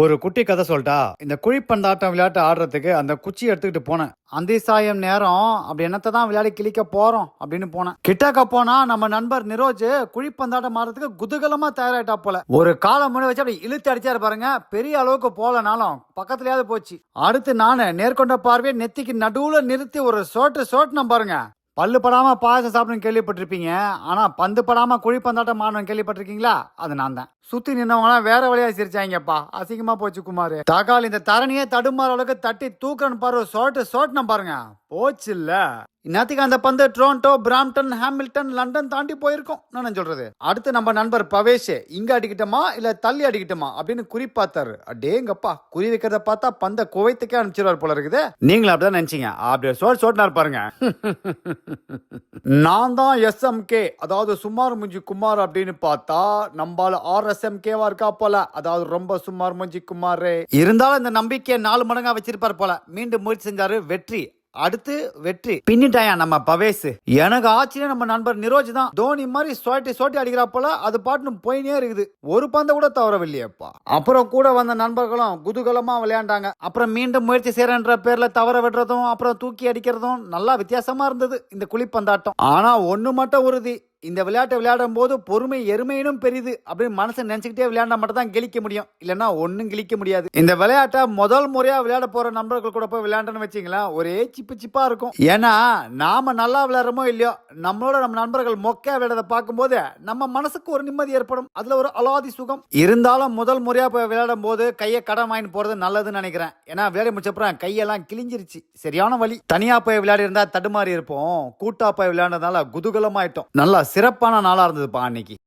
ஒரு குட்டி கதை சொல்லிட்டா இந்த குழிப்பந்தாட்டம் விளையாட்டு ஆடுறதுக்கு அந்த குச்சி எடுத்துக்கிட்டு போனேன். அந்தி சாயம் நேரம் அப்படி என்னத்தை தான் விளையாடி கிழிக்க போறோம் அப்படின்னு போனேன். கிட்டக்க போனா நம்ம நண்பர் நிரோஜ் குழிப்பந்தாட்டம் ஆடுறதுக்கு குதூகலமா தயாராயிட்டா போல. ஒரு காலை முறை வச்சு அப்படி இழுத்து அடிச்சாரு பாருங்க. பெரிய அளவுக்கு போலனாலும் பக்கத்துலயாவது போச்சு. அடுத்து நானு நேர்கொண்ட பார்வையை நெத்திக்கு நடுவுல நிறுத்தி ஒரு சோட்டு சோட்டுன பாருங்க. பல்லு படாமல் பாயசம் சாப்பிடணும் கேள்விப்பட்டிருப்பீங்க. ஆனால் பந்து படாமல் குழி பந்தாட்டம் கேள்விப்பட்டிருக்கீங்களா? அது நான் தான். சுற்றி நின்னவங்களாம் வேற வழியாக சிரிச்சாங்கப்பா. அசிங்கமாக போச்சு குமார். தகால் இந்த தரணியே தடுமாற அளவுக்கு தட்டி தூக்குறன்னு பாரு. சோட்டு சோட்டுன பாருங்க. போச்சு இல்ல இன்னத்துக்கு அந்த பந்து டொரண்டோ பிராம்டன் ஹாமில்டன் லண்டன் தாண்டி போயிருக்கோம். நான் சொல்றது? அடுத்து நம்ம நண்பர் பவேஷ் இங்க அடிக்கட்டுமா இல்ல தள்ளி அடிக்கட்டுமா அப்படின்னு குறி பார்த்தாரு. அடேங்கப்பா குறி வைக்கிறத பார்த்தா பந்த குவைத்துக்கே அனுப்பிச்சிருவார் போல இருக்குது. நீங்களும் அப்படிதான் நினைச்சீங்க. அப்படி சோட் சோட்டினார் பாருங்க. நான் தான் எஸ்எம்கே அதாவது சுமார் முஞ்சி குமார் அப்படின்னு பார்த்தா நம்மால ஆர்எஸ்எம்கேவா இருக்கா போல. அதாவது ரொம்ப சுமார் முஞ்சி குமார். இருந்தாலும் இந்த நம்பிக்கையை நாலு மடங்கா வச்சிருப்பார் போல. மீண்டும் முயற்சி செஞ்சாரு வெற்றி. அடுத்து வெற்றி. பின்னிட்டாயா நம்ம பவேஸ் எனக்கு ஆச்சரியம் நம்ம நண்பர் நிரோஜ் தான். தோனி மாதிரி சோட்டி சோட்டி அடிக்கிறா போல அது பாட்டுன்னு போயினே இருக்குது. ஒரு பந்த கூட தவறவில்லையப்பா. அப்புறம் கூட வந்த நண்பர்களும் குதூகலமா விளையாண்டாங்க. அப்புறம் மீண்டும் முயற்சி செய்யறன்ற பேர்ல தவற விடுறதும் அப்புறம் தூக்கி அடிக்கிறதும் நல்லா வித்தியாசமா இருந்தது இந்த குழிப்பந்தாட்டம் ஆனா ஒண்ணு மட்டும் உறுதி. இந்த விளையாட்டை விளையாடும் போது பொறுமை எருமையினும் பெரிது அப்படின்னு மனசை நினச்சிக்கிட்டே விளையாண்டா மட்டும் தான் கிழிக்க முடியும். இல்லைன்னா ஒன்றும் கிழிக்க முடியாது. இந்த விளையாட்டை முதல் முறையாக விளையாட போகிற நண்பர்கள் கூட போய் விளையாண்டன்னு வச்சிங்களேன் ஒரே சிப்பு சிப்பாக இருக்கும். ஏன்னா நாம் நல்லா விளையாடுறோமோ இல்லையோ நம்மளோட நம்ம நண்பர்கள் மொக்க விளையாடத பார்க்கும்போது நம்ம மனசுக்கு ஒரு நிம்மதி ஏற்படும். அதில் ஒரு அலாதி சுகம். இருந்தாலும் முதல் முறையாக போய் விளையாடும் போது கையை கடன் வாங்கிட்டு போகிறது நல்லதுன்னு நினைக்கிறேன். ஏன்னா விளையாடி முடிச்சப்புறம் கையெல்லாம் கிழிஞ்சிருச்சு. சரியான வழி. தனியாக போய் விளையாடி இருந்தால் தடுமாறி இருப்போம். கூட்டாக போய் விளையாண்டதால குதூகலமாயிட்டோம். நல்லா சிறப்பான நாளாக இருந்ததுப்பா அன்னைக்கு.